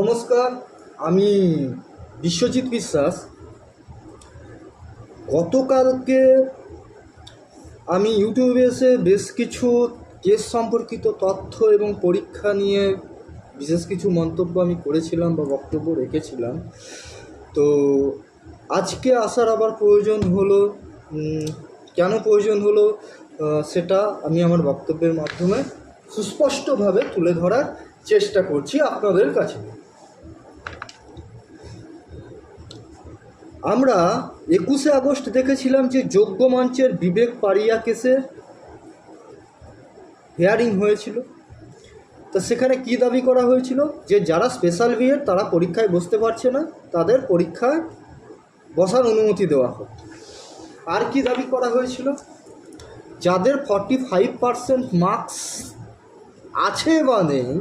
নমস্কার, আমি বিশ্বজিৎ বিশ্বাস। গতকালকে আমি ইউটিউবে এসে বেশ কিছু কেস সম্পর্কিত তথ্য এবং পরীক্ষা নিয়ে বিশেষ কিছু মন্তব্য আমি করেছিলাম বা বক্তব্য রেখেছিলাম। তো আজকে আসার আবার প্রয়োজন হলো কেন প্রয়োজন হলো সেটা আমি আমার বক্তব্যের মাধ্যমে সুস্পষ্টভাবে তুলে ধরার চেষ্টা করছি আপনাদের কাছে। আমরা একুশে আগস্ট দেখেছিলাম যে যোগ্য মঞ্চের বিবেক পারিয়া কেসের হেয়ারিং হয়েছিল। তো সেখানে কি দাবি করা হয়েছিল? যে যারা স্পেশাল বিয়ের, তারা পরীক্ষায় বসতে পারছে না, তাদের পরীক্ষায় বসার অনুমতি দেওয়া হোক। আর কি দাবি করা হয়েছিল? যাদের ফর্টি ফাইভ পার্সেন্ট মার্কস আছে বা নেই,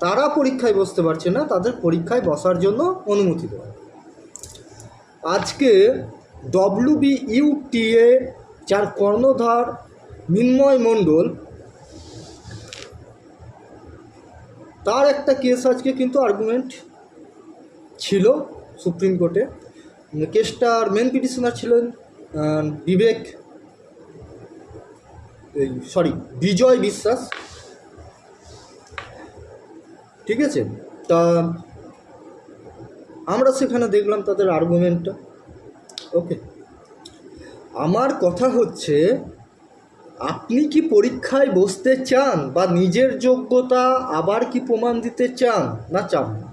তারা পরীক্ষায় বসতে পারছে না, তাদের পরীক্ষায় বসার জন্য অনুমতি দেওয়া আজকে ডব্লিউবি যার কর্ণধার মিন্ময় মণ্ডল, তার একটা কেস আজকে কিন্তু আর্গুমেন্ট ছিল সুপ্রিম কোর্টে। কেসটার মেন পিটিশনার ছিলেন বিবেক সরি বিজয় বিশ্বাস। ঠিক আছে? তা আমরা সেখানে দেখলাম তাদের আর্গুমেন্টটা ওকে আমার কথা হচ্ছে, আপনি কি পরীক্ষায় বসতে চান বা নিজের যোগ্যতা আবার কি প্রমাণ দিতে চান? না চান না?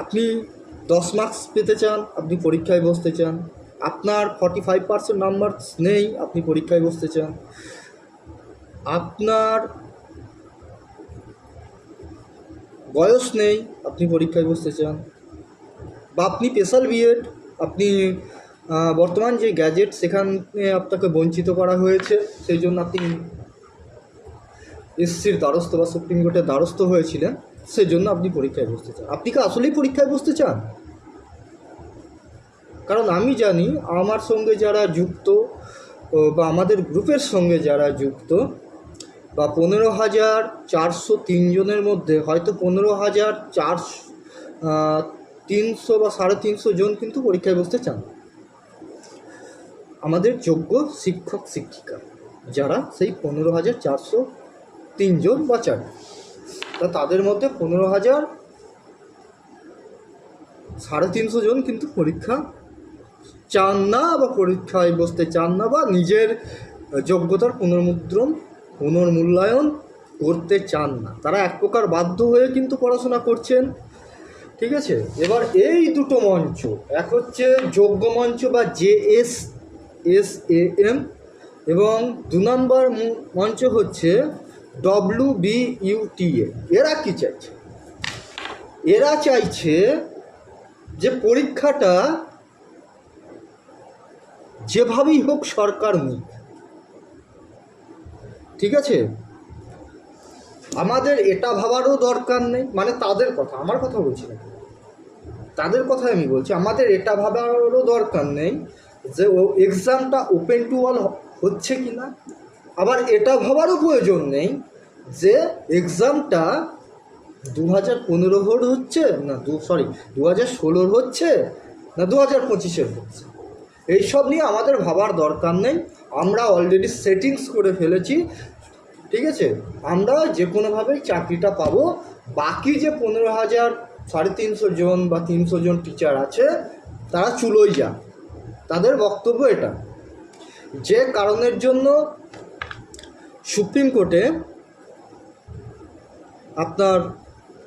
আপনি দশ মার্কস পেতে চান, আপনি পরীক্ষায় বসতে চান। আপনার ফর্টি ফাইভ পার্সেন্ট নাম্বার নেই, আপনি পরীক্ষায় বসতে চান। আপনার বয়স নেই, আপনি পরীক্ষায় বসতে চান। বা আপনি স্পেশাল বিএড আপনি বর্তমান যে গ্যাজেট সেখানে আপনাকে বঞ্চিত করা হয়েছে, সেই জন্য আপনি এসসির দ্বারস্থ বা সুপ্রিম কোর্টের দ্বারস্থ হয়েছিলেন, সেই জন্য আপনি পরীক্ষায় বসতে চান। আপনি কি আসলেই পরীক্ষায় বসতে চান? কারণ আমি জানি, আমার সঙ্গে যারা যুক্ত বা আমাদের গ্রুপের সঙ্গে যারা যুক্ত বা পনেরো হাজার চারশো তিনজনের মধ্যে হয়তো পনেরো হাজার চারশো তিনশো বা সাড়ে তিনশো জন কিন্তু পরীক্ষায় বসতে চান। আমাদের যোগ্য শিক্ষক, শিক্ষিকা যারা সেই পনেরো হাজার চারশো তিনজন বা চার তা তাদের মধ্যে পনেরো হাজার সাড়ে তিনশো জন কিন্তু পরীক্ষা চান না বা পরীক্ষায় বসতে চান না বা নিজের যোগ্যতার পুনর্মুদ্রণ পুনর্মূল্যায়ন করতে চান না। তারা এক প্রকার বাধ্য হয়ে কিন্তু পড়াশোনা করছেন। ঠিক আছে? এবার এই দুটো মঞ্চ, এক হচ্ছে যোগ্য মঞ্চ বা J S S A M এবং দু নম্বর মঞ্চ হচ্ছে ডব্লিউ বি ইউটিএ এরা কি চাইছে? এরা চাইছে যে পরীক্ষাটা যেভাবেই হোক সরকার নিক ঠিক আছে? আমাদের এটা ভাবারও দরকার নেই। মানে তাদের কথা, আমার কথা বলছি না। তাদের কথাই আমি বলছি, আমাদের এটা ভাবারও দরকার নেই যে ও এক্সামটা ওপেন টু অল হচ্ছে কি না। আবার এটা ভাবারও প্রয়োজন নেই যে এক্সামটা দু হাজার পনেরোর হচ্ছে না দু সরি দু হাজার ষোলোর হচ্ছে না দু হাজার পঁচিশের হচ্ছে। এইসব নিয়ে আমাদের ভাবার দরকার নেই। আমরা অলরেডি সেটিংস করে ফেলেছি, ঠিক আছে? আমরা যে কোনোভাবেই চাকরিটা পাবো, বাকি যে পনেরো হাজার, সাড়ে তিনশো জন বা তিনশো জন টিচার আছে, তারা চুলোই যাক। তাদের বক্তব্য এটা। যে কারণের জন্য সুপ্রিম কোর্টে আপনার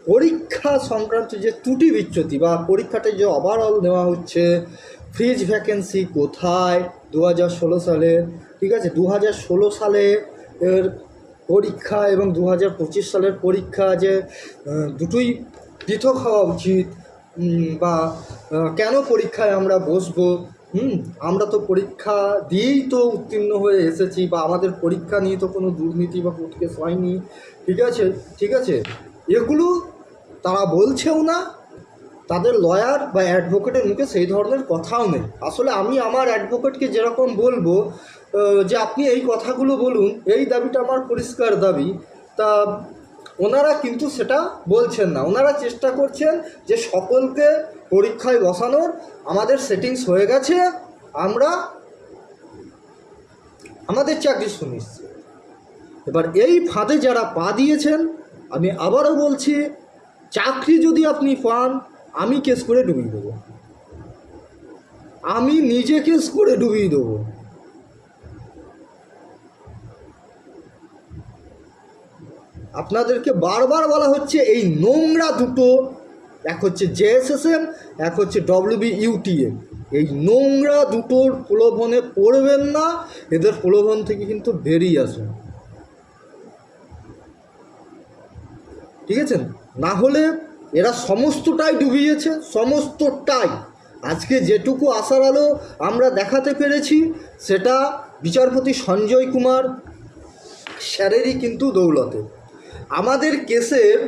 পরীক্ষা সংক্রান্ত যে ত্রুটি বিচ্যুতি বা পরীক্ষাতে যে ওভারঅল নেওয়া হচ্ছে ফ্রিজ ভ্যাকেন্সি কোথায় দু হাজার ষোলো সালে ঠিক আছে দু হাজার ষোলো সালে এর পরীক্ষা এবং দু হাজার পঁচিশ সালের পরীক্ষা যে দুটোই পৃথক হওয়া উচিত বা কেন পরীক্ষায় আমরা বসবো, হুম, আমরা তো পরীক্ষা দিয়েই তো উত্তীর্ণ হয়ে এসেছি, বা আমাদের পরীক্ষা নিয়ে তো কোনো দুর্নীতি বা কেস হয়নি, ঠিক আছে ঠিক আছে, এগুলো তারা বলছেও না তাদের লয়ার বা অ্যাডভোকেটের মুখে সেই ধরনের কথাও নেই। আসলে আমি আমার অ্যাডভোকেটকে যেরকম বলব যে আপনি এই কথাগুলো বলুন, এই দাবিটা আমার পরিষ্কার দাবি। তা ওনারা কিন্তু সেটা বলছেন না। ওনারা চেষ্টা করছেন যে সকলকে পরীক্ষায় বসানোর। আমাদের সেটিংস হয়ে গেছে। আমরা, আমাদের চাকরি সুনিশ্চিত। এবার এই ফাঁদে যারা পা দিয়েছেন, আমি আবারও বলছি, চাকরি যদি আপনি পান আমি কেস করে ডুবিয়ে দেবো। আমি নিজে কেস করে ডুবিয়ে দেবো। আপনাদেরকে বারবার বলা হচ্ছে এই নোংরা দুটো, এক হচ্ছে জেএসএসএম এক হচ্ছে ডব্লিউবি ইউটিএম এই নোংরা দুটোর প্রলোভনে পড়বেন না, এদের প্রলোভন থেকে কিন্তু বেরিয়ে আসুন। ঠিক আছে? না হলে এরা সমস্তটাই ডুবিয়েছে, সমস্তটাই। আজকে যেটুকু আসার আলো আমরা দেখাতে পেরেছি, সেটা বিচারপতি সঞ্জয় কুমার স্যারেরই কিন্তু দৌলতে। আমাদের কেসের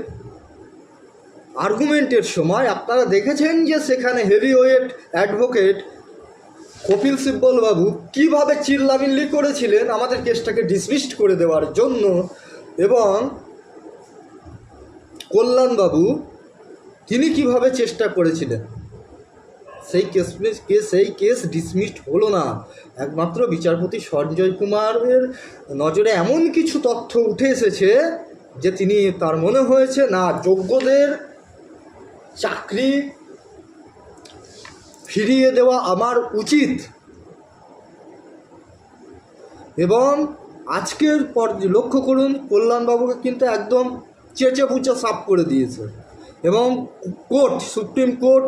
আর্গুমেন্টের সময় আপনারা দেখেছেন যে সেখানে হেভিওয়েট অ্যাডভোকেট কপিল সিব্বলবাবু কীভাবে চিল্লামিল্লি করেছিলেন আমাদের কেসটাকে ডিসমিসড করে দেওয়ার জন্য এবং কল্যাণবাবু তিনি কীভাবে চেষ্টা করেছিলেন? সেই কেস সেই কেস ডিসমিসড হলো না। একমাত্র বিচারপতি সঞ্জয় কুমারের নজরে এমন কিছু তথ্য উঠে এসেছে যে তিনি তার মনে হয়েছে, না, যোগ্যদের চাকরি ফিরিয়ে দেওয়া আমার উচিত। এবং আজকের পর লক্ষ্য করুন, কল্যাণবাবুকে কিন্তু একদম চেঁচে পুচে সাফ করে দিয়েছে। এবং কোর্ট, সুপ্রিম কোর্ট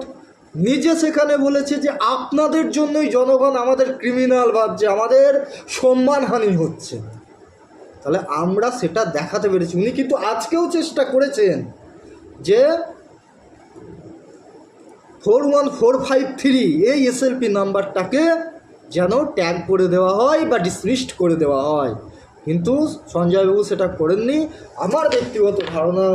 নিজে সেখানে বলেছে যে আপনাদের জন্যই জনগণ আমাদের ক্রিমিনাল ভাবছে, আমাদের সম্মানহানি হচ্ছে। তাহলে আমরা সেটা দেখাতে পেরেছি। উনি কিন্তু আজকেও চেষ্টা করেছেন যে four one four five three এই এসএলপি নাম্বারটাকে যেন ট্যাগ করে দেওয়া হয় বা ডিসমিসড করে দেওয়া হয়। কিন্তু সঞ্জয়বাবু সেটা করেননি। আমার ব্যক্তিগত ধারণা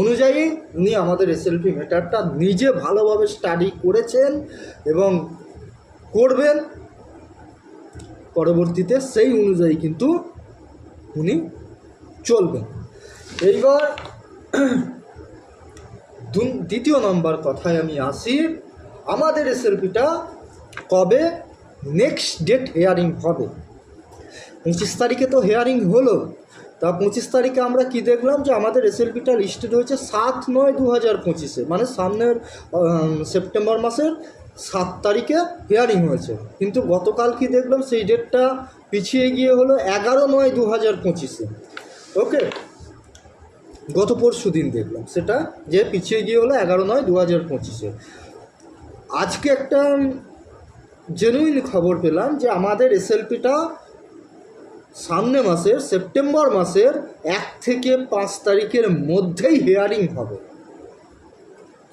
অনুযায়ী উনি আমাদের এসএলপি ম্যাটারটা নিজে ভালোভাবে স্টাডি করেছেন এবং করবেন। পরবর্তীতে সেই অনুযায়ী কিন্তু উনি চলবেন। এইবার দ্বিতীয় নম্বর কথায় আমি আসি। আমাদের এসএলপিটা কবে? নেক্সট ডেট হেয়ারিং হবে। পঁচিশ তারিখে তো হেয়ারিং হলো। তা পঁচিশ তারিখে আমরা কি দেখলাম যে আমাদের এসএলপিটা লিস্টেড হয়েছে সাত নয় দু হাজার পঁচিশে মানে সামনের সেপ্টেম্বর মাসের সাত তারিখে হিয়ারিং হয়েছে। কিন্তু গতকাল কি দেখলাম সেই ডেটটা পিছিয়ে গিয়ে হলো এগারো নয় দু হাজার পঁচিশে। ওকে গত পরশু দিন দেখলাম সেটা, যে পিছিয়ে গিয়ে হলো এগারো নয় দু হাজার পঁচিশে। আজকে একটা জেনুইন খবর পেলাম যে আমাদের এসএলপিটা সামনে মাসের সেপ্টেম্বর মাসের এক থেকে পাঁচ তারিখের মধ্যেই হিয়ারিং হবে।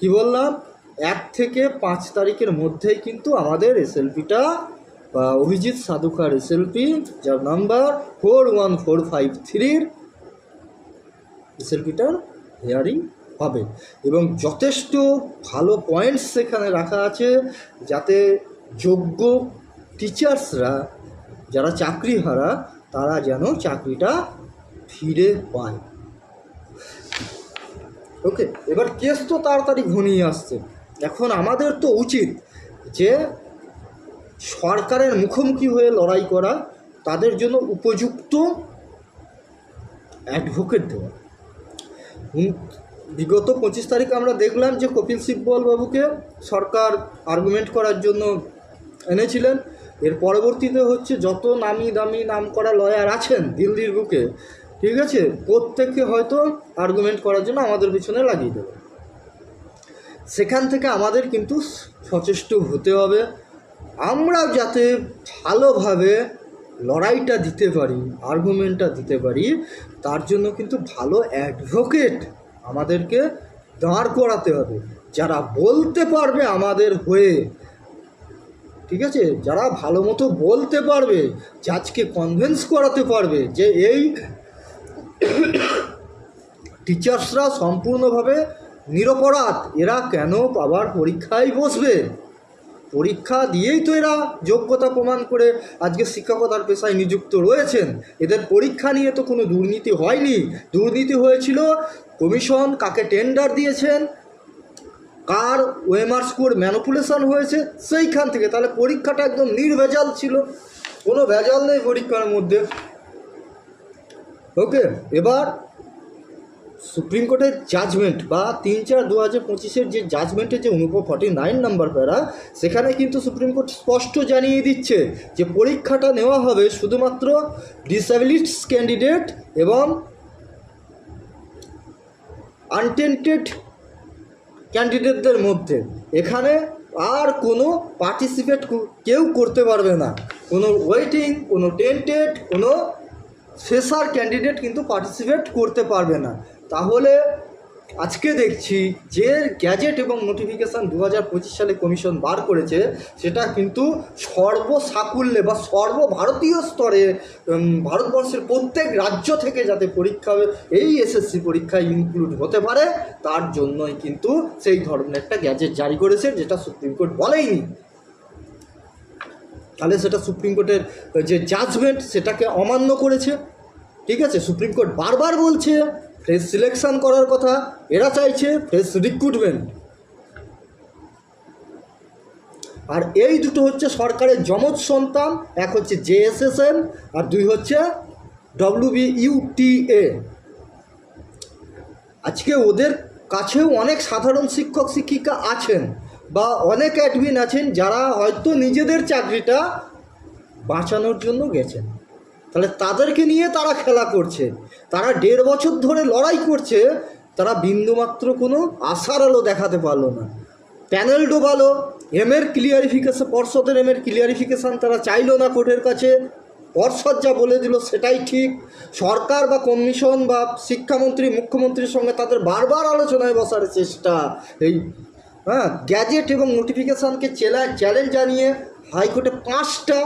কি বললাম? এক থেকে পাঁচ তারিখের মধ্যেই কিন্তু আমাদের এসএলপিটা বা অভিজিৎ সাধুকার এসএলপি যার number four one four five থ্রির এসএলপিটার হিয়ারিং হবে। এবং যথেষ্ট ভালো পয়েন্টস সেখানে রাখা আছে, যাতে যোগ্য টিচার্সরা যারা চাকরি হারা তারা যেন চাকরিটা ফিরে পায়। ওকে এবার কেস তো তাড়াতাড়ি ঘনিয়ে আসছে। এখন আমাদের তো উচিত যে সরকারের মুখোমুখি হয়ে লড়াই করা, তাদের জন্য উপযুক্ত অ্যাডভোকেট দেওয়া। বিগত পঁচিশ তারিখ আমরা দেখলাম যে কপিল সিব্বল বাবুকে সরকার আর্গুমেন্ট করার জন্য এনেছিলেন। এর পরবর্তীতে হচ্ছে যত নামি দামি নাম করা লয়ার আছেন দিল্লির বুকে ঠিক আছে? প্রত্যেককে হয়তো আর্গুমেন্ট করার জন্য আমাদের পিছনে লাগিয়ে দেবে সেখান থেকে আমাদের কিন্তু সচেষ্ট হতে হবে। আমরা যাতে ভালোভাবে লড়াইটা দিতে পারি আর্গুমেন্টটা দিতে পারি, তার জন্য কিন্তু ভালো অ্যাডভোকেট আমাদেরকে দাঁড় করাতে হবে। যারা বলতে পারবে আমাদের হয়ে ঠিক আছে? যারা ভালো মতো বলতে পারবে জাজকে কনভিন্স করাতে পারবে যে এই টিচার্সরা সম্পূর্ণভাবে নিরপরাধ, এরা কেন আবার পরীক্ষায় বসবে? পরীক্ষা দিয়েই তো এরা যোগ্যতা প্রমাণ করে আজকে শিক্ষকতার পেশায় নিযুক্ত রয়েছেন। এদের পরীক্ষা নিয়ে তো কোনো দুর্নীতি হয়নি। দুর্নীতি হয়েছিল, কমিশন কাকে টেন্ডার দিয়েছেন কার ওয়েমার স্কোর ম্যানুপুলেশন হয়েছে সেইখান থেকে। তাহলে পরীক্ষাটা একদম নির্ভেজাল ছিল। কোনো ভেজাল নেই পরীক্ষার মধ্যে। ওকে, এবার সুপ্রিম কোর্টের জাজমেন্ট বা তিন চার দু হাজার পঁচিশের যে জাজমেন্টের যে অনুপ ফর্টি নাইন নাম্বার প্যারা, সেখানে কিন্তু সুপ্রিম কোর্ট স্পষ্ট জানিয়ে দিচ্ছে যে পরীক্ষাটা নেওয়া হবে শুধুমাত্র ডিসএবিলিটিস ক্যান্ডিডেট এবং আনটেন্টেড ক্যান্ডিডেটদের মধ্যে। এখানে আর কোনো পার্টিসিপেট কেউ করতে পারবে না। কোনো ওয়েটিং কোনো টেন্টেড কোনো ফ্রেশার ক্যান্ডিডেট কিন্তু পার্টিসিপেট করতে পারবে না। তাহলে আজকে দেখছি যে গ্যাজেট এবং নোটিফিকেশান দু হাজার পঁচিশ সালে কমিশন বার করেছে, সেটা কিন্তু সর্বসাকুল্যে বা সর্বভারতীয় স্তরে ভারতবর্ষের প্রত্যেক রাজ্য থেকে যাতে পরীক্ষা এই এসএসসি পরীক্ষায় ইনক্লুড হতে পারে, তার জন্যই কিন্তু সেই ধরনের একটা গ্যাজেট জারি করেছে, যেটা সুপ্রিম কোর্ট বলেইনি। তাহলে সেটা সুপ্রিম কোর্টের যে জাজমেন্ট সেটাকে অমান্য করেছে। ঠিক আছে, সুপ্রিম কোর্ট বারবার বলছে ফ্রেশ সিলেকশন করার কথা, এরা চাইছে ফ্রেশ রিক্রুটমেন্ট আর এই দুটো হচ্ছে সরকারের যমজ সন্তান, এক হচ্ছে জেএসএসএন আর দুই হচ্ছে ডব্লিউবি ইউটিএ আজকে ওদের কাছেও অনেক সাধারণ শিক্ষক, শিক্ষিকা আছেন বা অনেক অ্যাডমিন আছেন যারা হয়তো নিজেদের চাকরিটা বাঁচানোর জন্য গেছেন। তাহলে তাদেরকে নিয়ে তারা খেলা করছে। তারা দেড় বছর ধরে লড়াই করছে, তারা বিন্দুমাত্র কোনো আশার আলো দেখাতে পারল না। প্যানেল ডোবালো, এমের ক্লিয়ারিফিকেশন পর্ষদের এমের ক্লিয়ারিফিকেশান তারা চাইলো না কোর্টের কাছে। পর্ষদ যা বলে দিল সেটাই ঠিক। সরকার বা কমিশন বা শিক্ষামন্ত্রী, মুখ্যমন্ত্রীর সঙ্গে তাদের বারবার আলোচনায় বসার চেষ্টা। এই হ্যাঁ গ্যাজেট এবং নোটিফিকেশানকে চ্যালেঞ্জ জানিয়ে হাইকোর্টে পাঁচটা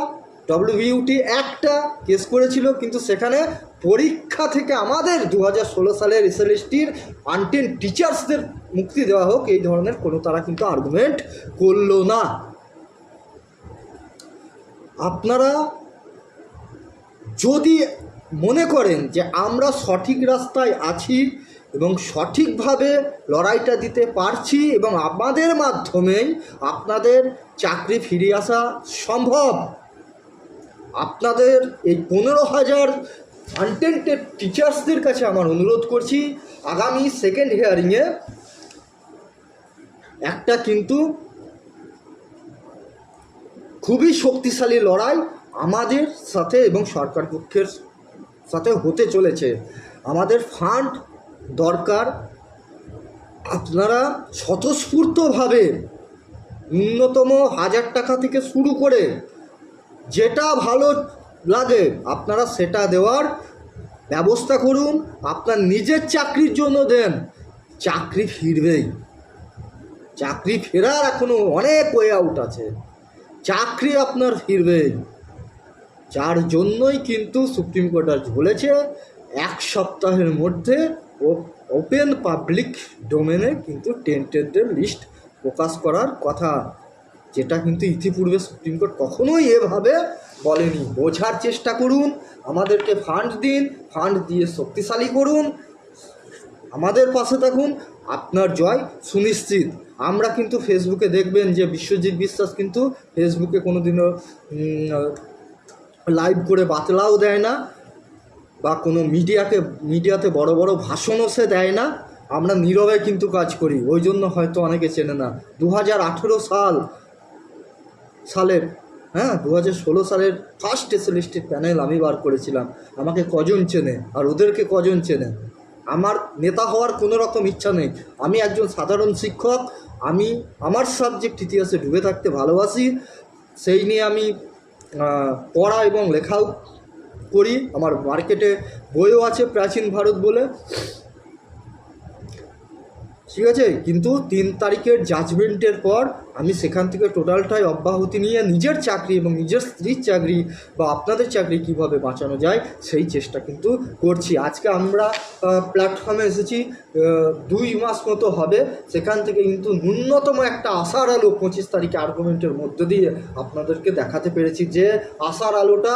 ডব্লিউবিউটি একটা কেস করেছিল, কিন্তু সেখানে পরীক্ষা থেকে আমাদের দু হাজার ষোলো সালের এসএলএসটির আনটেন টিচার্সদের মুক্তি দেওয়া হোক, এই ধরনের কোনো তারা কিন্তু আর্গুমেন্ট করল না। আপনারা যদি মনে করেন যে আমরা সঠিক রাস্তায় আছি এবং সঠিকভাবে লড়াইটা দিতে পারছি এবং আমাদের মাধ্যমেই আপনাদের চাকরি ফিরে আসা সম্ভব আপনাদের এই পনেরো হাজার আনটেন্টেড টিচার্সদের কাছে আমার অনুরোধ করছি, আগামী সেকেন্ড হিয়ারিংয়ে একটা কিন্তু খুবই শক্তিশালী লড়াই আমাদের সাথে এবং সরকার পক্ষের সাথে হতে চলেছে। আমাদের ফান্ড দরকার। আপনারা স্বতঃস্ফূর্তভাবে ন্যূনতম হাজার টাকা থেকে শুরু করে যেটা ভালো লাগে, আপনারা সেটা দেওয়ার ব্যবস্থা করুন। আপনার নিজের চাকরির জন্য দেন। চাকরি ফিরবেই। চাকরি ফেরার এখনও অনেক ওয়ে আউট আছে। চাকরি আপনার ফিরবেই। যার জন্যই কিন্তু সুপ্রিম কোর্ট আজ বলেছে, এক সপ্তাহের মধ্যে ও ওপেন পাবলিক ডোমেনে কিন্তু টেন্টেডদের লিস্ট প্রকাশ করার কথা। যেটা কিন্তু ইতিপূর্বে সুপ্রিম কোর্ট কখনোই এভাবে বলেনি। বোঝার চেষ্টা করুন, আমাদেরকে ফান্ড দিন ফান্ড দিয়ে শক্তিশালী করুন। আমাদের পাশে থাকুন, আপনার জয় সুনিশ্চিত। আমরা কিন্তু ফেসবুকে দেখবেন যে বিশ্বজিৎ বিশ্বাস কিন্তু ফেসবুকে কোনো দিনও লাইভ করে বাতলাও দেয় না, বা কোনো মিডিয়াকে, মিডিয়াতে বড় বড় ভাষণও সে দেয় না। আমরা নীরবে কিন্তু কাজ করি, ওই জন্য হয়তো অনেকে চেনে না। দু হাজার আঠেরো সাল সালের হ্যাঁ দু ষোলো সালের ফার্স্ট এসএলএসটির প্যানেল আমি বার করেছিলাম। আমাকে কজন চেনে আর ওদেরকে কজন চেনে? আমার নেতা হওয়ার কোনো রকম ইচ্ছা নেই। আমি একজন সাধারণ শিক্ষক, আমি আমার সাবজেক্ট ইতিহাসে ডুবে থাকতে ভালোবাসি। সেই নিয়ে আমি পড়া এবং লেখাও করি। আমার মার্কেটে বইও আছে প্রাচীন ভারত বলে। ঠিক আছে? কিন্তু তিন তারিখের জাজমেন্টের পর আমি সেখান থেকে টোটালটাই অব্যাহতি নিয়ে নিজের চাকরি এবং নিজের স্ত্রীর চাকরি বা আপনাদের চাকরি কীভাবে বাঁচানো যায় সেই চেষ্টা কিন্তু করছি। আজকে আমরা প্ল্যাটফর্মে এসেছি দুই মাস মতো হবে। সেখান থেকে কিন্তু ন্যূনতম একটা আশার আলো পঁচিশ তারিখে আর্গুমেন্টের মধ্য দিয়ে আপনাদেরকে দেখাতে পেরেছি যে আশার আলোটা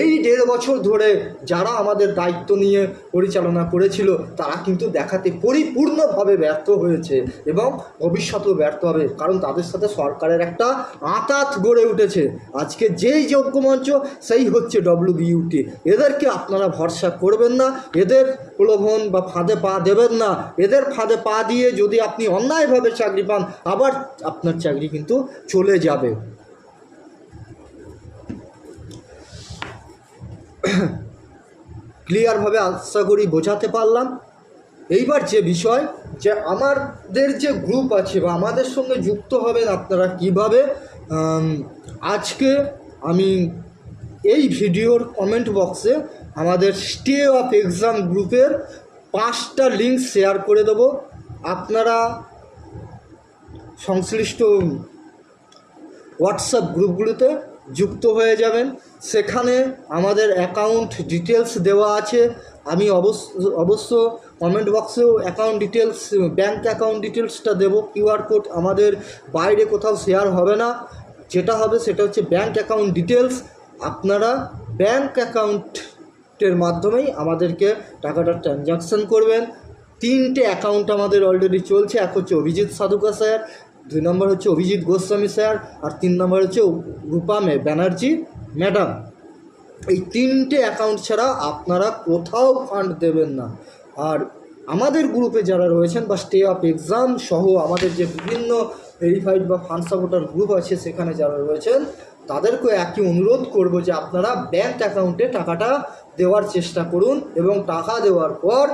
এই দেড় বছর ধরে যারা আমাদের দায়িত্ব নিয়ে পরিচালনা করেছিল, তারা কিন্তু দেখাতে পরিপূর্ণভাবে ব্যর্থ হয়েছে এবং ভবিষ্যতেও ব্যর্থ হবে, কারণ তাদের সাথে সরকারের একটা আঁতাত গড়ে উঠেছে। আজকে যেই যোগ্যমঞ্চ সেই হচ্ছে ডব্লিউবিইউটি এদেরকে আপনারা ভরসা করবেন না, এদের প্রলোভন বা ফাঁদে পা দেবেন না। এদের ফাঁদে পা দিয়ে যদি আপনি অন্যায়ভাবে চাকরি পান, আবার আপনার চাকরি কিন্তু চলে যাবে। ক্লিয়ারভাবে আশা করি বোঝাতে পারলাম। এইবার যে বিষয় যে আমাদের যে গ্রুপ আছে বা আমাদের সঙ্গে যুক্ত হবেন আপনারা কীভাবে আজকে আমি এই ভিডিওর কমেন্ট বক্সে আমাদের স্টে অফ এক্সাম গ্রুপের পাঁচটা লিঙ্ক শেয়ার করে দেবো। আপনারা সংশ্লিষ্ট হোয়াটসঅ্যাপ গ্রুপগুলোতে যুক্ত হয়ে যাবেন। সেখানে আমাদের অ্যাকাউন্ট ডিটেলস দেওয়া আছে। আমি অবশ্য অবশ্য কমেন্ট বক্সেও অ্যাকাউন্ট ডিটেলস ব্যাঙ্ক অ্যাকাউন্ট ডিটেলসটা দেবো। কিউআর কোড আমাদের বাইরে কোথাও শেয়ার হবে না। যেটা হবে সেটা হচ্ছে ব্যাঙ্ক অ্যাকাউন্ট ডিটেলস আপনারা ব্যাঙ্ক অ্যাকাউন্টের মাধ্যমেই আমাদেরকে টাকাটা ট্রানজাকশন করবেন। তিনটে অ্যাকাউন্ট আমাদের অলরেডি চলছে। এক হচ্ছে অভিজিৎ সাধুকা স্যার দুই নম্বর হচ্ছে অভিজিৎ গোস্বামী স্যার আর তিন নম্বর হচ্ছে রূপা ব্যানার্জি ম্যাডাম এই তিনটে অ্যাকাউন্ট ছাড়া আপনারা কোথাও ফান্ড দেবেন না। আর আমাদের গ্রুপে যারা রয়েছেন বা স্টে অফ এক্সাম সহ আমাদের যে বিভিন্ন ভেরিফাইড বা ফান্ড সাপোর্টার গ্রুপ আছে সেখানে যারা রয়েছেন তাদেরকে একই অনুরোধ করব যে আপনারা ব্যাঙ্ক অ্যাকাউন্টে টাকাটা দেওয়ার চেষ্টা করুন এবং টাকা দেওয়ার পর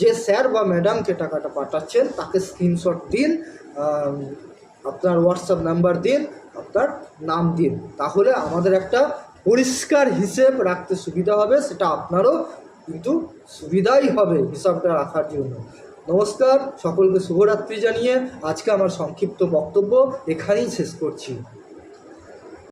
যে স্যার বা ম্যাডামকে টাকাটা পাঠাচ্ছেন, তাকে স্ক্রিনশট দিন আপনার হোয়াটসঅ্যাপ নাম্বার দিন, আপনার নাম দিন। তাহলে আমাদের একটা পরিষ্কার হিসেব রাখতে সুবিধা হবে, সেটা আপনারও কিন্তু সুবিধাই হবে হিসাবটা রাখার জন্য। নমস্কার, সকলকে শুভরাত্রি জানিয়ে আজকে আমার সংক্ষিপ্ত বক্তব্য এখানেই শেষ করছি।